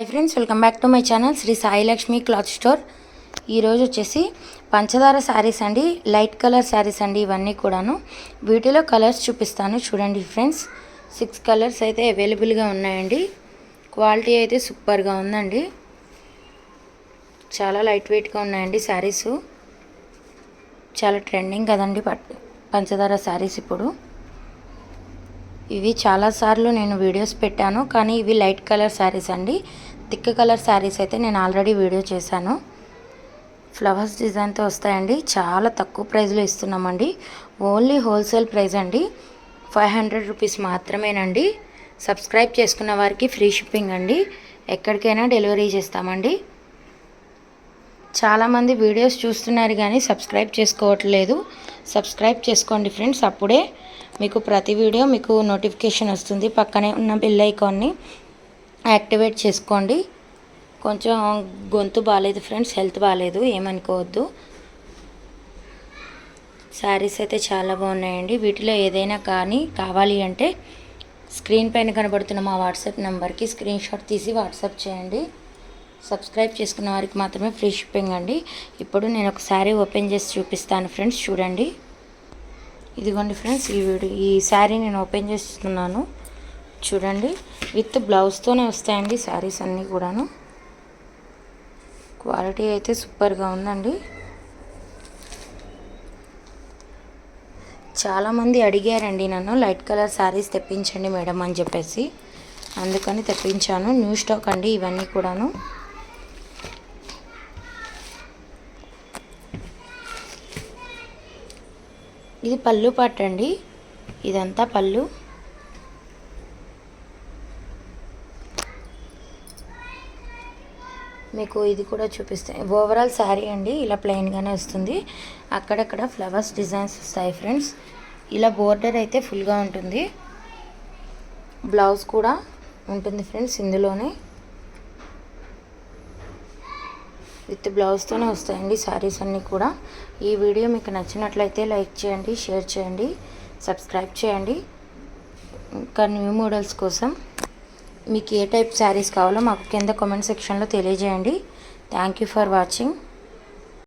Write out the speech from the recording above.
Hi friends welcome back to my channel Shri Sai Lakshmi cloth store ఈరోజు వచ్చేసి పంచదార శారీస్ అండి లైట్ కలర్ శారీస్ అండి ఇవన్నీ కూడాను. వీటిలో కలర్స్ చూపిస్తాను చూడండి ఫ్రెండ్స్ సిక్స్ కలర్స్ అయితే అవైలబుల్గా ఉన్నాయండి. క్వాలిటీ అయితే సూపర్గా ఉందండి. చాలా లైట్ వెయిట్గా ఉన్నాయండి శారీస్ చాలా ట్రెండింగ్ కదండి పంచదార శారీస్ ఇప్పుడు. ఇవి చాలాసార్లు నేను వీడియోస్ పెట్టాను కానీ ఇవి లైట్ కలర్ శారీస్ అండి. థిక్ కలర్ శారీస్ అయితే నేను ఆల్రెడీ వీడియో చేశాను. ఫ్లవర్స్ డిజైన్తో వస్తాయండి. చాలా తక్కువ ప్రైస్లో ఇస్తున్నామండి. ఓన్లీ హోల్సేల్ ప్రైస్ అండి. ఫైవ్ హండ్రెడ్ రూపీస్ మాత్రమేనండి. సబ్స్క్రైబ్ చేసుకున్న వారికి ఫ్రీ షిప్పింగ్ అండి. ఎక్కడికైనా డెలివరీ చేస్తామండి. చాలామంది వీడియోస్ చూస్తున్నారు కానీ సబ్స్క్రైబ్ చేసుకోవట్లేదు. సబ్స్క్రైబ్ చేసుకోండి ఫ్రెండ్స్. అప్పుడే మీకు ప్రతి వీడియో మీకు నోటిఫికేషన్ వస్తుంది. పక్కనే ఉన్న బెల్ ఐకాన్ని యాక్టివేట్ చేసుకోండి. కొంచెం గొంతు బాగాలేదు ఫ్రెండ్స్. హెల్త్ బాగాలేదు ఏమనుకోవద్దు. శారీస్ అయితే చాలా బాగున్నాయండి. వీటిలో ఏదైనా కానీ కావాలి అంటే స్క్రీన్ పైన కనబడుతున్న మా వాట్సాప్ నెంబర్కి స్క్రీన్ షాట్ తీసి వాట్సాప్ చేయండి. సబ్స్క్రైబ్ చేసుకున్న వారికి మాత్రమే ఫ్రీ షిప్పింగ్ అండి. ఇప్పుడు నేను ఒక శారీ ఓపెన్ చేసి చూపిస్తాను ఫ్రెండ్స్ చూడండి. ఇదిగోండి ఫ్రెండ్స్ ఈ వీడియో ఈ శారీ నేను ఓపెన్ చేస్తున్నాను. చూడండి విత్ బ్లౌజ్తోనే వస్తాయండి శారీస్ అన్నీ కూడాను. క్వాలిటీ అయితే సూపర్గా ఉందండి. చాలామంది అడిగారండి నన్ను లైట్ కలర్ శారీస్ తెప్పించండి మేడం అని చెప్పేసి. అందుకని తెప్పించాను. న్యూ స్టాక్ అండి ఇవన్నీ కూడాను. ఇది పళ్ళు పాట అండి. ఇదంతా పళ్ళు. మీకు ఇది కూడా చూపిస్తాయి ఓవరాల్ శారీ అండి. ఇలా ప్లెయిన్గానే వస్తుంది. అక్కడక్కడ ఫ్లవర్స్ డిజైన్స్ వస్తాయి ఫ్రెండ్స్ ఇలా బోర్డర్ అయితే ఫుల్గా ఉంటుంది. బ్లౌజ్ కూడా ఉంటుంది ఫ్రెండ్స్ ఇందులోనే. విత్ బ్లౌజ్తోనే వస్తాయండి శారీస్ అన్నీ కూడా. ఈ వీడియో మీకు నచ్చినట్లయితే లైక్ చేయండి షేర్ చేయండి సబ్స్క్రైబ్ చేయండి. ఇంకా న్యూ మోడల్స్ కోసం మీకు ఏ టైప్ శారీస్ కావాలో మాకు కింద కామెంట్ సెక్షన్లో తెలియజేయండి. Thank you for watching.